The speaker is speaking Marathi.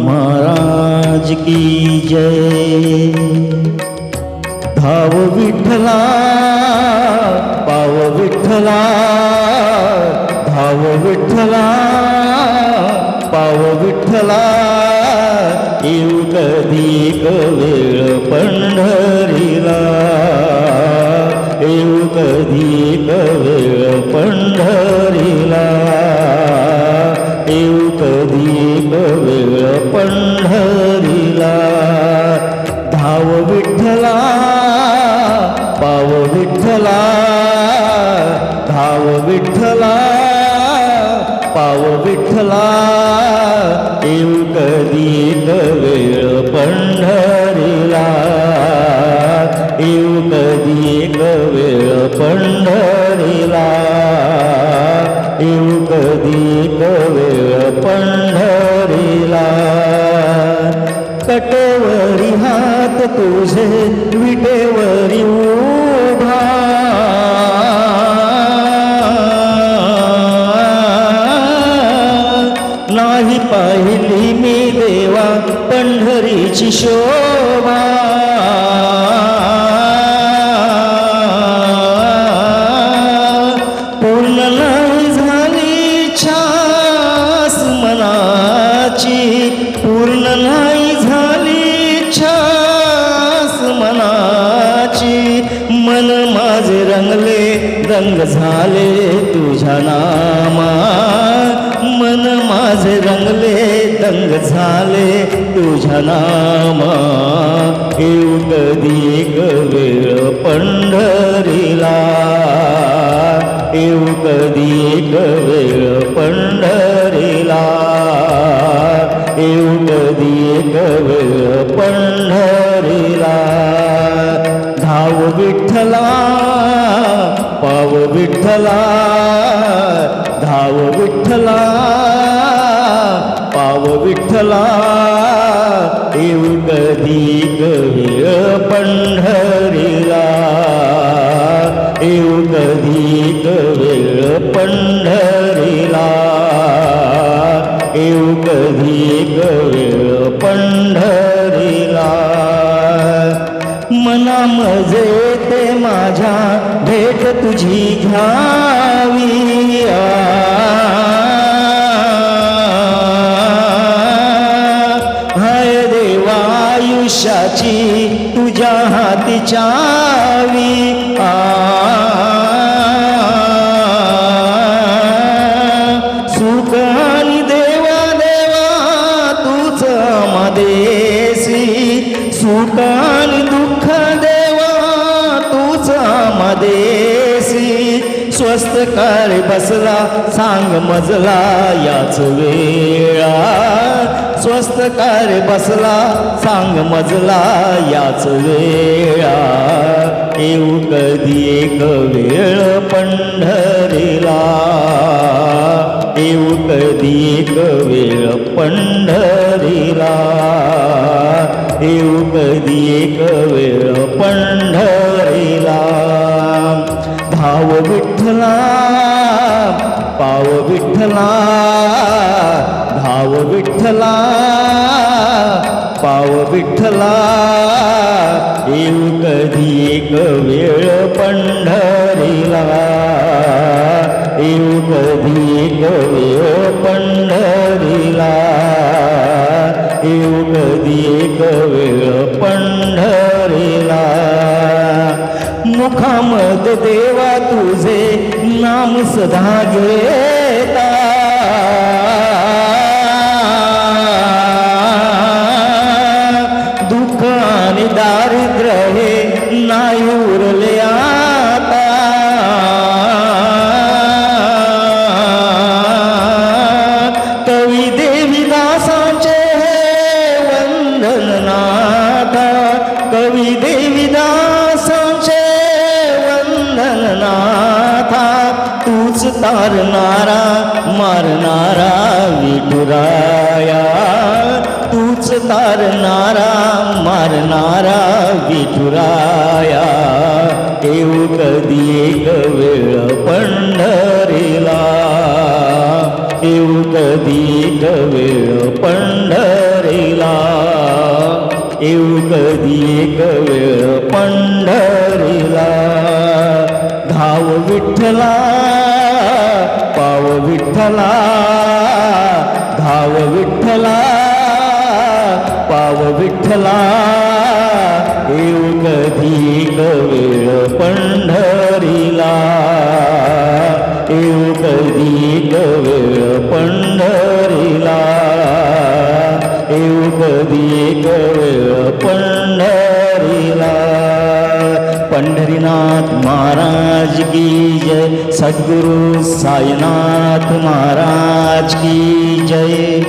महाराज की जय। धाव विठ्ठला पाव विठ्ठला धाव विठ्ठला पाव विठ्ठला। पाव विठ्ठला पाव विठ्ठला धाव विठ्ठला पाव विठ्ठला. येऊ कधी वेळ पंढरीला? येऊ कधी वेळ पण तुझे विटेवरी उभा. नाही पाहिली मी देवा पंढरीची शोभा. मन माझे रंगले रंग झाले तुझ्या नामा मन माझे रंगले रंग झाले तुझ्या नामा येऊ कधी एक वेळ पंढरीला. येऊ कधी एक वेळ पंढरीला विठ्ठला धाव विठ्ठला पाव विठ्ठला देव कधी वेळ पंढरीला. येऊ कधी वेळ पंढरीला. येऊ कधी वेळ पंढरीला. मना मजे ते माझ्या भेट तुझी घ्यावी. हाय देवा आयुष्याची तुझ्या हाती चावी. आ. सुखानी देवा देवा तूच मदेसी सुख आणि दुःख देवा तूच मदेसी स्वस्त काळ बसला सांग मजला याच वेळा. स्वस्त काळ बसला सांग मजला याच वेळा. येऊ कधी एक वेळ पंढरीला. येऊ कधी एक वेळ पंढर विठ्ठला भाव विठ्ठला पाव विठ्ठला. येऊ कधी एक वेळ पंढरीला. येऊ कधी एक वेळ पंढरीला. येऊ कधी एक वेळ पंढरीला. मुखामत देवा तुझे नाम सदा घे. दुःख आणि दारिद्र्य हे नाही उरले आता. कवी देवी दासांचे हे वंदन नाथा. कवी देवी दासांचे वंदन नाथा. तूच तारणारा मारणारा विठुराया. तूच तारणारा मारणारा विठुराया. देव कधी एक वेळ पंढरीला. येऊ कधी एक वेळ पंढरीला. येऊ कधी एक वेळ पंढरीला. धाव विठ्ठला पाव विठ्ठला. धाव विठ्ठला विठ्ठला येऊ कधी कवेळ पंढरीला. येऊ कधी कवेळ पंढरीला. येऊ कधी कवेळ पंढरीला. पंढरीनाथ महाराज की जय. सद्गुरु साईनाथ महाराज की जय.